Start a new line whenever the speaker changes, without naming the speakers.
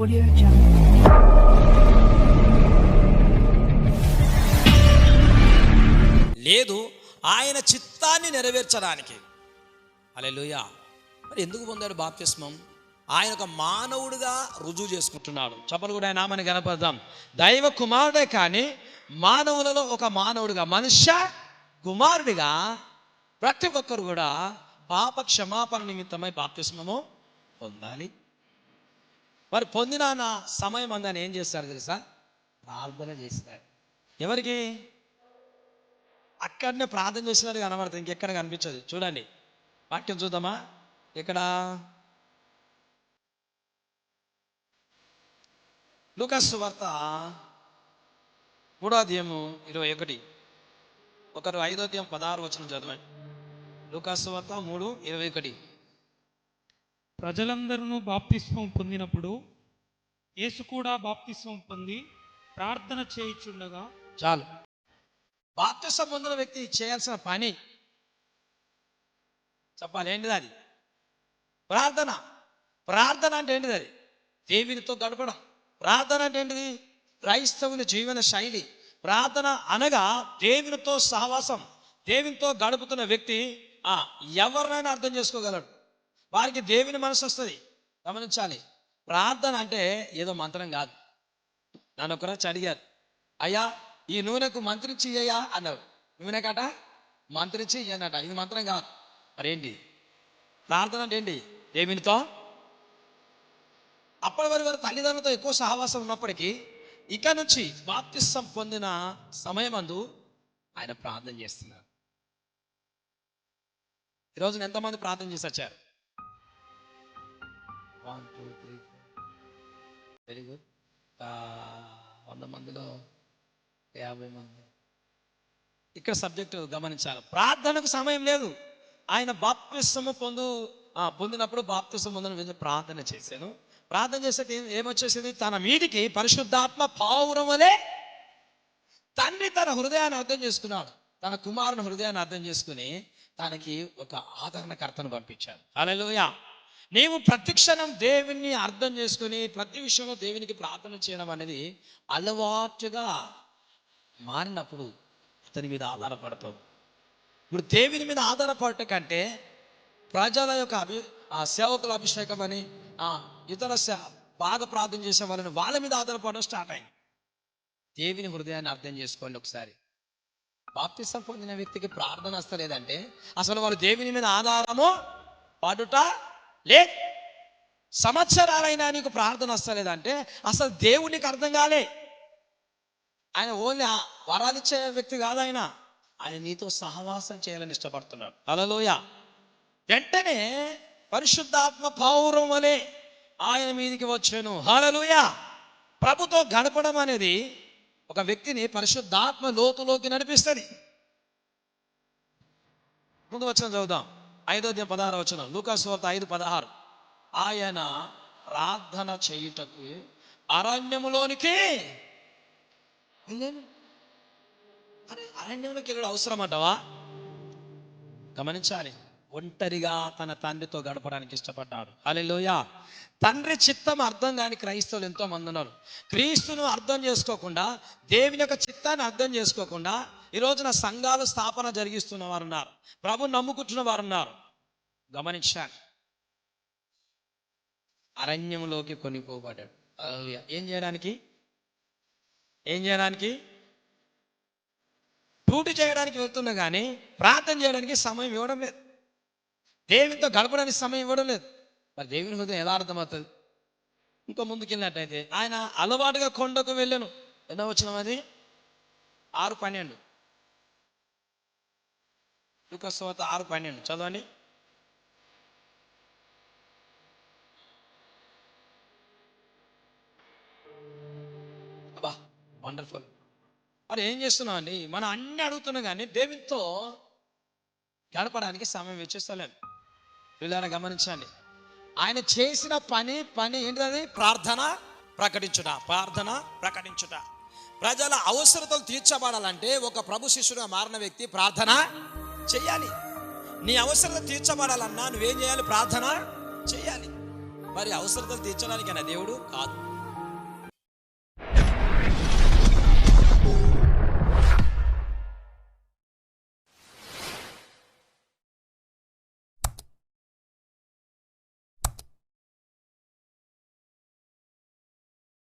Audio
లేదు ఆయన చిత్తాన్ని నెరవేర్చడానికి. అలెలుయ మరి ఎందుకు పొందాడు బాప్తిస్మం? ఆయన ఒక మానవుడిగా రుజువు చేసుకుంటున్నాడు. చెప్పలు కూడా ఆయన నామని కనపడదాం దైవ కుమారుడే కానీ మానవులలో ఒక మానవుడిగా మనుష్య కుమారుడిగా ప్రతి ఒక్కరు కూడా పాప క్షమాపణ నిమిత్తమై బాప్తిస్మము పొందాలి. మరి పొందిన నా సమయం అందని ఏం చేస్తారు తెలుసా? ప్రార్థన చేస్తారు. ఎవరికి? అక్కడనే ప్రార్థన చేసినట్టు కనబడుతుంది. ఇంకెక్కడ కనిపించదు? చూడండి. వాక్యం చూద్దామా? ఇక్కడ లూకస్ వార్త మూడో ఇరవై ఒకటి. ఒకరు ఐదో పదహారు వచ్చిన చదవండి. లూకాస్ వార్త మూడు ఇరవై ఒకటి.
ప్రజలందరూ బాప్తిస్వం పొందినప్పుడు యేసు కూడా బాప్తిస్వం పొంది ప్రార్థన చేయించుండగా
చాలు. బాప్తిస్వం పొందిన వ్యక్తి చేయాల్సిన పని చెప్పాలి ఏంటిది అది? ప్రార్థన. ప్రార్థన అంటే ఏంటిది అది? దేవునితో గడపడం. ప్రార్థన అంటే ఏంటిది? క్రైస్తవుని జీవన శైలి. ప్రార్థన అనగా దేవునితో సహవాసం. దేవునితో గడుపుతున్న వ్యక్తి ఆ ఎవరినైనా అర్థం చేసుకోగలడు. వారికి దేవుని మనసు వస్తుంది. గమనించాలి. ప్రార్థన అంటే ఏదో మంత్రం కాదు. నన్ను ఒకరోజు అడిగారు. అయ్యా ఈ నూనెకు మంత్రించి అయ్యా అన్నారు. నూనె కట? మంత్రించి ఇయ్యనట ఇది మంత్రం కాదు. మరేంటి? ప్రార్థన అంటే ఏంటి? దేవునితో? అప్పటి వరకు వారి తల్లిదండ్రులతో ఎక్కువ సహవాసం ఉన్నప్పటికీ ఇక నుంచి బాప్తిస్తం పొందిన సమయమందు ఆయన ప్రార్థన చేస్తున్నారు. ఈరోజు ఎంతమంది ప్రార్థన చేసి వచ్చారు? One two three very good వంద మందిలో యాభై మంది. ఇక్కడ సబ్జెక్టు గమనించాలి. ప్రార్థనకు సమయం లేదు. ఆయన బాప్తిసము పొందు ఆ, పొందినప్పుడు బాప్తిసం పొందిన ప్రార్థన చేశాను. ప్రార్థన చేస్తే ఏమొచ్చేసింది? తన మీదికి పరిశుద్ధాత్మ పావురం వలె తండ్రి తన హృదయాన్ని అర్థం చేసుకున్నాడు. తన కుమారుని హృదయాన్ని అర్థం చేసుకుని తనకి ఒక ఆదరణకర్తను పంపించాడు. అలలోయ నీవు ప్రతిక్షణం దేవుణ్ణి అర్థం చేసుకుని ప్రతి విషయంలో దేవునికి ప్రార్థన చేయడం అనేది అలవాటుగా మారినప్పుడు అతని మీద ఆధారపడతావు. ఇప్పుడు దేవుని మీద ఆధారపడట కంటే ప్రజల యొక్క అభి ఆ సేవకుల అభిషేకం అని ఆ ఇతర సే- బాగా ప్రార్థన చేసే వాళ్ళని వాళ్ళ మీద ఆధారపడడం స్టార్ట్ అయింది. దేవుని హృదయాన్ని అర్థం చేసుకోండి ఒకసారి. బాప్తిసం పొందిన వ్యక్తికి ప్రార్థన వస్తలేదంటే అసలు వాళ్ళు దేవుని మీద ఆధారము పడుట లే సంవత్సరాలైనా నీకు ప్రార్థన వస్తలేదంటే అసలు దేవునికి అర్థం కాలే. ఆయన ఓన్లీ వరాలిచ్చే వ్యక్తి కాదు ఆయన. ఆయన నీతో సహవాసం చేయాలని ఇష్టపడుతున్నాడు. అలలోయ వెంటనే పరిశుద్ధాత్మ పౌరం వలె ఆయన మీదికి వచ్చాను. హలలుయ ప్రభుతో గడపడం అనేది ఒక వ్యక్తిని పరిశుద్ధాత్మ లోతులోకి నడిపిస్తుంది. ముందు వచ్చిన చదువుదాం. ఐదో దిన పదహారు వచ్చిన లూకాసువార్త ఐదు పదహారు. ఆయన ప్రార్థన చేయుటకు అరణ్యములోనికి అరే అరణ్యంలోకి ఇక్కడ అవసరం అంటవా? గమనించాలి. ఒంటరిగా తన తండ్రితో గడపడానికి ఇష్టపడ్డాడు. అలెలోయ తండ్రి చిత్తం అర్థం కాని క్రైస్తవులు ఎంతో మంది ఉన్నారు. క్రీస్తును అర్థం చేసుకోకుండా దేవుని యొక్క చిత్తాన్ని అర్థం చేసుకోకుండా ఈ రోజున సంఘాల స్థాపన జరిగిస్తున్న వారు ఉన్నారు ప్రభు నమ్ముకుంటున్న వారు ఉన్నారు గమనించాను అరణ్యంలోకి కొనిపోబడ్డాడు. ఏం చేయడానికి? ఏం చేయడానికి? డ్యూటీ చేయడానికి వెళ్తున్నా కానీ ప్రార్థన చేయడానికి సమయం ఇవ్వడం లేదు. దేవునితో గడపడానికి సమయం ఇవ్వడం లేదు. మరి దేవుని హృదయం ఎలా అర్థమవుతుంది? ఇంకో ముందుకెళ్ళినట్టయితే ఆయన అలవాటుగా కొండకు వెళ్ళాను. ఎన్నో వచ్చిన అది? ఆరు పన్నెండు. లూకస్వార్త ఆరు పన్నెండు. చదవండి. అబ్బా వండర్ఫుల్ మరి ఏం చేస్తున్నావు అండి? మనం అన్ని అడుగుతున్నాం కానీ దేవునితో గడపడానికి సమయం వెచ్చిస్తలేం. పిల్లలను గమనించండి. ఆయన చేసిన పని పని ఏంటిది ప్రార్థన ప్రకటించుట ప్రార్థన ప్రకటించుట. ప్రజల అవసరతలు తీర్చబడాలంటే ఒక ప్రభు శిష్యుడుగా మారిన వ్యక్తి ప్రార్థన చెయ్యాలి నీ అవసరత తీర్చబడాలన్నా నువ్వేం చేయాలి? ప్రార్థన చెయ్యాలి మరి అవసరతలు తీర్చడానికైనా దేవుడు కాదు.